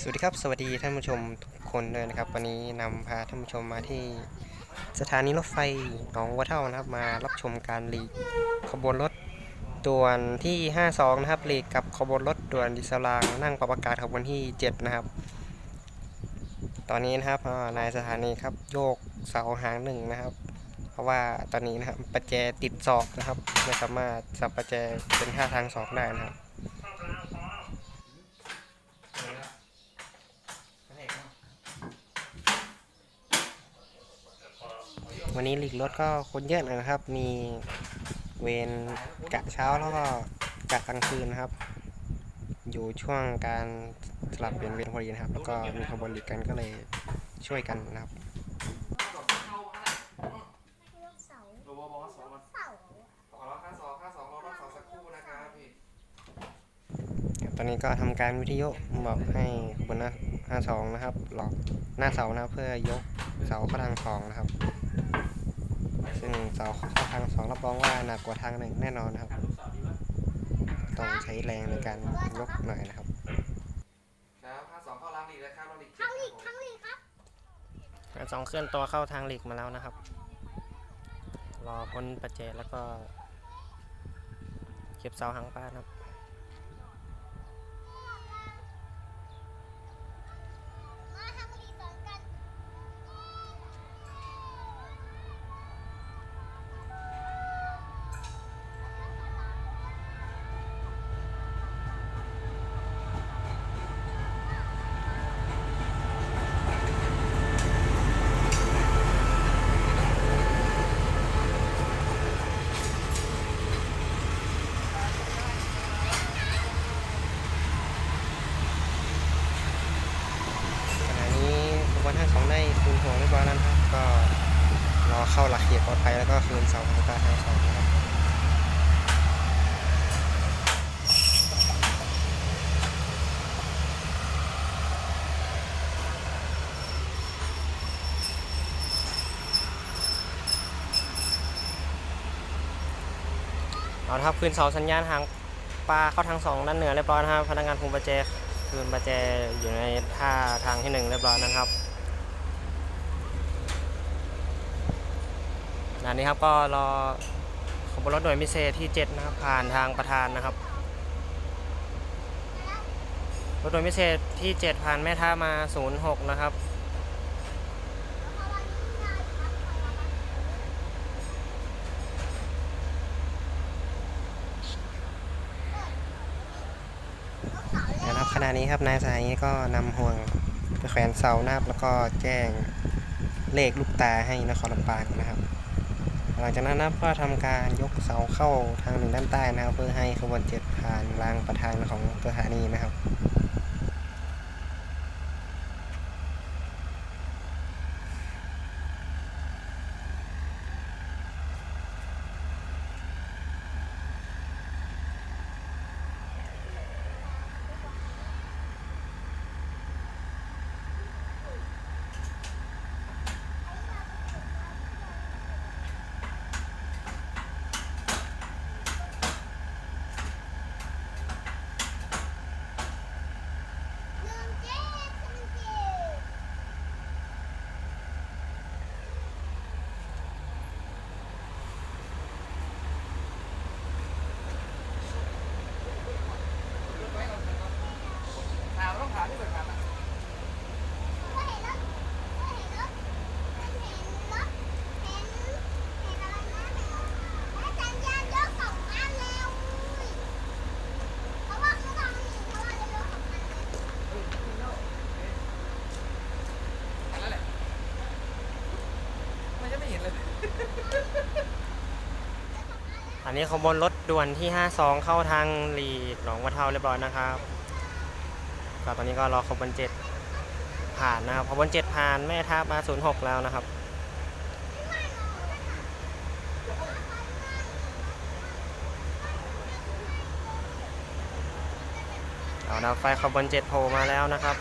สวัสดีครับ สวัสดีท่านผู้ชมทุกคนด้วยนะครับ วันนี้นำพาท่านผู้ชมมาที่สถานีรถไฟหนองวัวเท่านะครับ มารับชมการหลีกขบวนรถด่วนที่ 52 นะครับหลีกกับขบวนรถด่วนดิสลางนั่งปรับอากาศขบวนที่ 7 นะครับ ตอนนี้นะครับนายสถานีครับโยกเสาหางหนึ่งนะครับ เพราะว่าตอนนี้นะครับประแจติดศอกนะครับไม่สามารถสับประแจเป็นท่าทางศอกได้นะครับ วันนี้หลีกรถก็คนเยอะหน่อยนะครับ มีเวรกะเช้าแล้วก็กะกลางคืนนะครับ อยู่ช่วงการสลับเปลี่ยนเวรพอดีนะครับ แล้วก็มีขบวนหลีกกันก็เลยช่วยกันนะครับตอนนี้ก็ทำการวิทยุบอกให้ขบวนหน้าสองนะครับหลอกหน้าเสานะเพื่อยกเสาข้าทางสองนะครับ ซึ่งเสาเข้าทางสองรับรองว่าหนักกว่าทางหนึ่งแน่นอนนะครับ ต้องใช้แรงในการยกหน่อยนะครับครับค่าสองเข้าล้างดีแล้วครับล้างดีทั้งหลีกทั้งหลีกครับสองเคลื่อนตัวเข้าทางหลีกมาแล้วนะครับ รอพ้นประแจแล้วก็ เก็บเสาหางปลานะครับ ของได้คืนห่วเรียบร้อยแล้วนะครับก็รอเข้าหลักเขตปลอดภัยแล้วก็คืนเสาหางปลาห้าสองนะครับเอาครับคืนเสาสัญญาณหางปลาเข้าทางสองด้านเหนือเรียบร้อยนะครับพนักงานคุมประแจคืนประแจอยู่ในท่าทางที่หนึ่งเรียบร้อยนะครับ ขณะนี้ครับก็รอขบวนรถหน่วยพิเศษที่ 7 นะครับ ผ่านทางประธานนะครับรถหน่วยพิเศษที่ 7 ผ่านแม่ท่ามา 06 นะครับนะครับขณะนี้ครับนายสายนี้ก็นำห่วงไปแขวนเสาหนะครับแล้วก็แจ้งเลขลูกตาให้นครลำปางนะครับ หลังจากนั้นนะครับก็ทำการยกเสาเข้าทางหนึ่งด้านใต้นะครับ เพื่อให้ขบวนเจ็ดผ่านรางประธานของสถานีนะครับ หนึ่งเจ็ดหนึ่งเจ็ด ถามต้องถามที่สุดครับ ก็เห็นรถก็เห็นรถเห็นรถเห็นเห็นอะไรนะเห็นและสัญญาณยกสองอันแล้วอุ้ยเพราะว่าเขาทำอยู่เพราะว่าจะยกสองอันเลย อันนั้นแหละมันจะไม่เห็นเลย อั นนี้ขบวนรถด่วนที่ 52 เข้าทางหลีกหนองวัวเท่าเรียบร้อยนะครับก็ตอนนี้ก็รอขบวนเจ็ดผ่านนะครับขบวนเจ็ดผ่านแม่ท่ามา 06 แล้วนะครับเอาดาวไฟขบวนเจ็ดโผล่มาแล้วนะครับ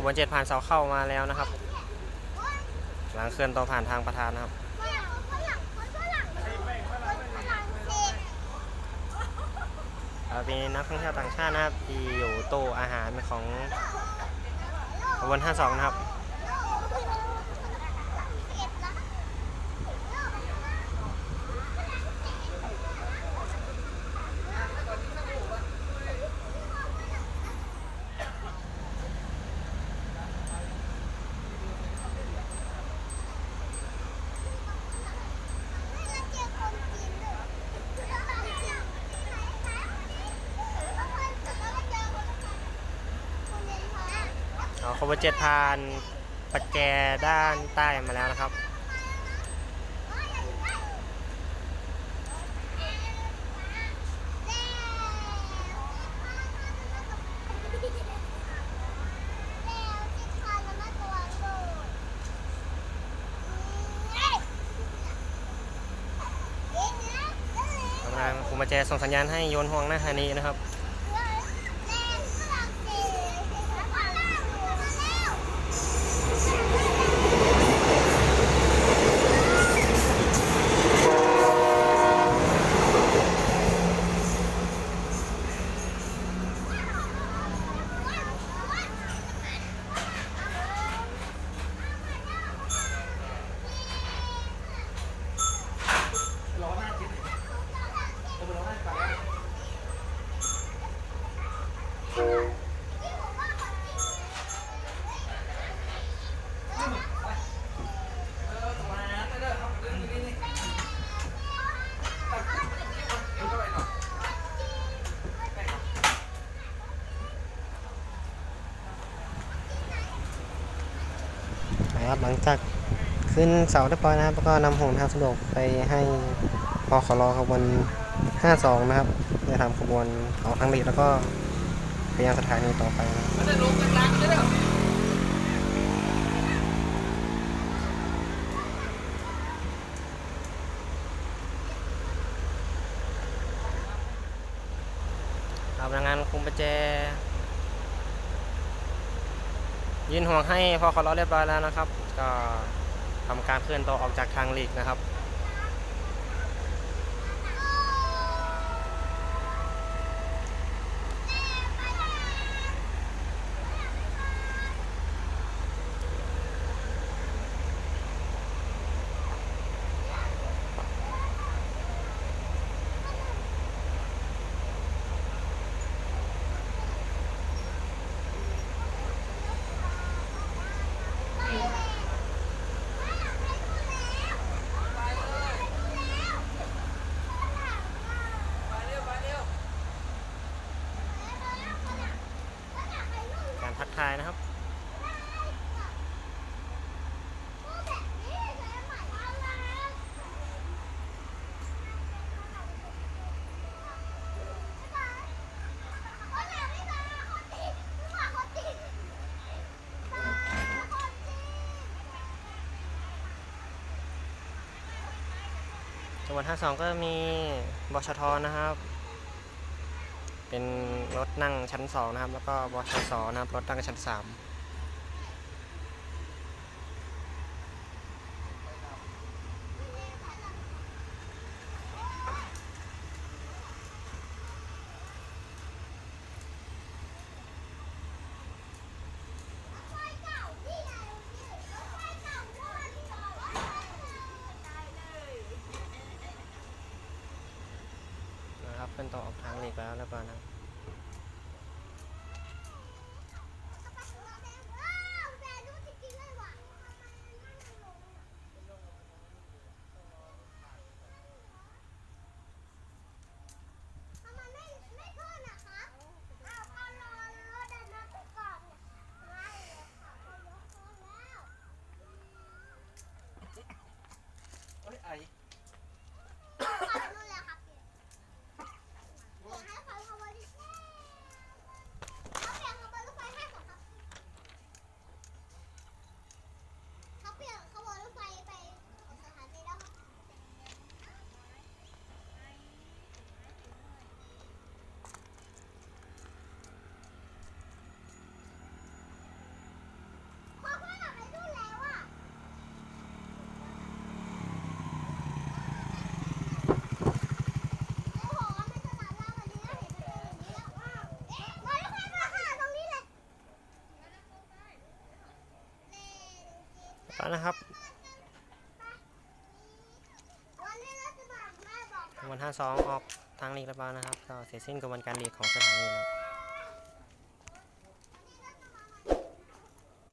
ขบวนเจ็ดผ่านเสาเข้ามาแล้วนะครับ หลังเคลื่อนตัวผ่านทางประธานนะครับเป็นนักท่องเที่ยวต่างชาตินะครับที่อยู่โต๊ะอาหารของขบวนองนะครับ เอาขบวนเจ็ดผ่านปัจแจด้านใต้มาแล้วนะครับทำงคุมปัจแจส่งสัญญาณให้โยนห่วงหน้าธานีนะครับ ร้อนหน้าคิดเอาไปร้อนหน้าไปแล้วเออสมาร์ทเด้อครับเรื่องนี้นี่เดี๋ยวเข้าไปหน่อยได้ครับ นะครับ หลังจากขึ้นเสาเรียบร้อยนะครับ แล้วก็นำหงทางสะดวกไปให้พอขอรอขบวน 52 นะครับเพื่อทำขบวนออกทางหลีดแล้วก็ไปยังสถานีต่อไปนะครับมันจะลงกลาเลยเด้อครับพนักงานคุมประแจ ยืนห่วงให้พอขอรอเรียบร้อยแล้วนะครับ ก็ทำการเคลื่อนตัวออกจากทางหลีกนะครับ การทักทายนะครับ จังหวัด52ก็มีบชทนะครับ เป็นรถนั่งชั้น 2 นะครับ แล้วก็บชสนะครับ รถนั่งชั้น 3 เป็นต่อออกทางหลีกแล้วแล้วกันนะไมไม่ไม่ขึ้นนะครับอ้าวก็รอรถเดินมาก่อนไม่เลยค่ะเขายกขึ้นแล้ว เอ้ยไอ้ ขอบคุณเลยครับเดี๋ยวให้เขาขบวนที่เขาเปลี่ยนขบวนรถไฟให้ก่อนครับเขาเปลี่ยนขบวนรถไฟไปสถานีแล้วครับพ่อพ่อหลับไปนู่นแล้วอะ แล้วนะครับวันนี้เราจะบอกแม่บอกวันห้าสองออกทางหลีกแล้วนะครับก็เสร็จสิ้นกระบวนการหลีกของสถานีแล้ว